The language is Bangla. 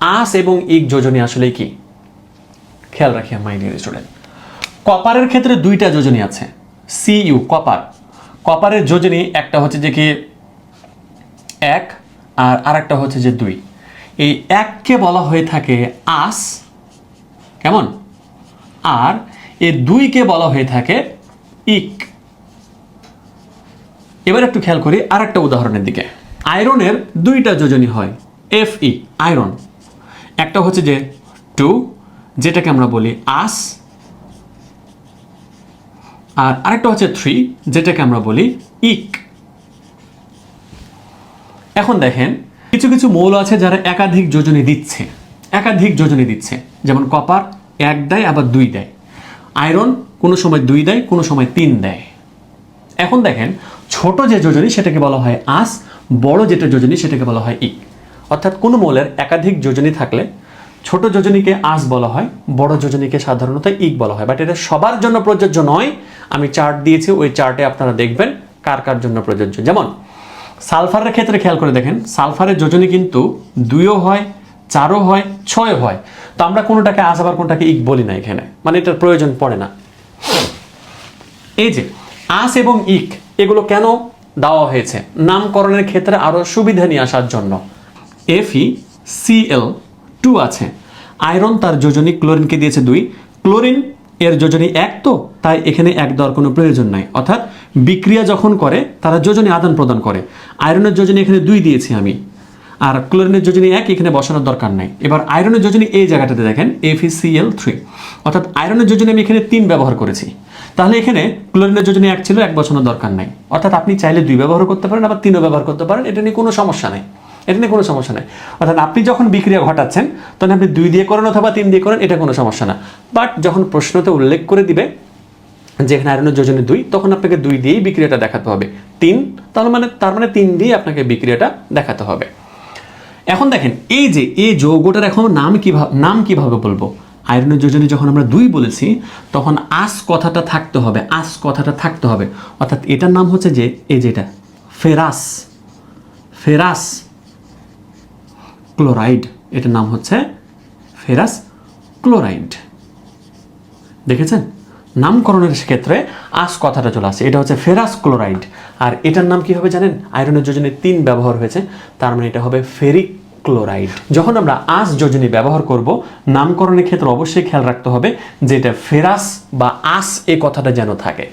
আস এবং ইক যোজনী আসলে কি? খেয়াল রাখি মাই ডিয়ার স্টুডেন্ট কপারের ক্ষেত্রে দুইটা যোজনী আছে। C U copper. কপারের যোজনী একটা হচ্ছে যে কি, এক, আর আরেকটা হচ্ছে যে দুই। এই এককে বলা হয়ে থাকে আস, কেমন? আর এই দুইকে বলা হয়ে থাকে ইক। এবার একটু খেয়াল করি আর একটা উদাহরণের দিকে। আয়রনের দুইটা যোজনী হয় এফ ই আয়রন। একটা হচ্ছে যে টু, যেটাকে আমরা বলি আস, আর আরেকটা হচ্ছে থ্রি, যেটাকে আমরা বলি ইক। এখন দেখেন, কিছু কিছু মৌল আছে যারা একাধিক যোজনী দিচ্ছে, একাধিক যোজনী দিচ্ছে। যেমন কপার এক দেয়, আবার দুই দেয়। আয়রন কোনো সময় দুই দেয়, কোনো সময় তিন দেয়। এখন দেখেন, ছোট যে যোজনী, সেটাকে বলা হয় আস, বড় যেটা যোজনী, সেটাকে বলা হয় ইক। অর্থাৎ কোনো মৌলের একাধিক যোজনী থাকলে ছোট যোজনীকে আস বলা হয়, বড় যোজনীকে সাধারণত ইক বলা হয়। বাট এটা সবার জন্য প্রযোজ্য নয়। আমি চার্ট দিয়েছি, ওই চার্টে আপনারা দেখবেন কার কার জন্য প্রযোজ্য। যেমন, সালফারের ক্ষেত্রে খেয়াল করে দেখেন, সালফারের যোজনী কিন্তু দুইও হয়, চারও হয়, ছয়ও হয়। তো আমরা কোনোটাকে আস আবার কোনোটাকে ইক বলি না এখানে। মানে এটার প্রয়োজন পড়ে না। এই যে আস এবং ইক, এগুলো কেন দেওয়া হয়েছে? নামকরণের ক্ষেত্রে আরও সুবিধা নিয়ে আসার জন্য। এফি সিএল টু আছে। আয়রন তার যোজনী ক্লোরিনকে দিয়েছে দুই। ক্লোরিন এর যোজনী এক তো, তাই এখানে এক দেওয়ার কোনো প্রয়োজন নাই। অর্থাৎ বিক্রিয়া যখন করে, তারা যোজনী আদান প্রদান করে। আয়রনের যোজনী এখানে দুই দিয়েছি আমি। আর ক্লোরিনের যোজনী এক, এখানে বসানোর দরকার নাই। এবার আয়রনের যোজনী এই জায়গাটাতে দেখেন এফিসিএল থ্রি অর্থাৎ আয়রনের যোজনী আমি এখানে তিন ব্যবহার করেছি। তাহলে এখানে ক্লোরিনের যোজনী এক ছিল, এক বসানোর দরকার নাই। অর্থাৎ আপনি চাইলে দুই ব্যবহার করতে পারেন, আবার তিনও ব্যবহার করতে পারেন, এটা নিয়ে কোনো সমস্যা নেই। এটা নিয়ে কোনো সমস্যা নাই। অর্থাৎ আপনি যখন বিক্রিয়া ঘটাচ্ছেন, তখন আপনি দুই দিয়ে করেন অথবা তিন দিয়ে করেন, এটা কোনো সমস্যা না। বাট যখন প্রশ্নতে উল্লেখ করে দিবে, যেখানে আয়রনের যোজনে দুই, তখন আপনাকে দুই দিয়েই বিক্রিয়াটা দেখাতে হবে। তিন তাহলে মানে তার মানে তিন দিয়ে আপনাকে বিক্রিয়াটা দেখাতে হবে। এখন দেখেন, এই যে, এই যৌগটার এখন নাম কীভাবে নাম কীভাবে বলব? আয়রনের যোজনে যখন আমরা দুই বলেছি, তখন আস কথাটা থাকতে হবে, আস কথাটা থাকতে হবে। অর্থাৎ এটার নাম হচ্ছে যে, এই যেটা ফেরাস। ফেরাস। ক্লোরাইড, এটার নাম হচ্ছে ফেরাস ক্লোরাইড। দেখেছেন? নামকরণের ক্ষেত্রে আস কথাটা চলে আসে, এটা হচ্ছে ফেরাস ক্লোরাইড। আর এটার নাম কি হবে জানেন? আয়রনের যোজনে তিন ব্যবহার হয়েছে, তার মানে এটা হবে ফেরিক ক্লোরাইড যখন আমরা আস যোজনী ব্যবহার করব, নামকরণের ক্ষেত্রে অবশ্যই খেয়াল রাখতে হবে যে এটা ফেরাস বা আস এ কথাটা যেন থাকে।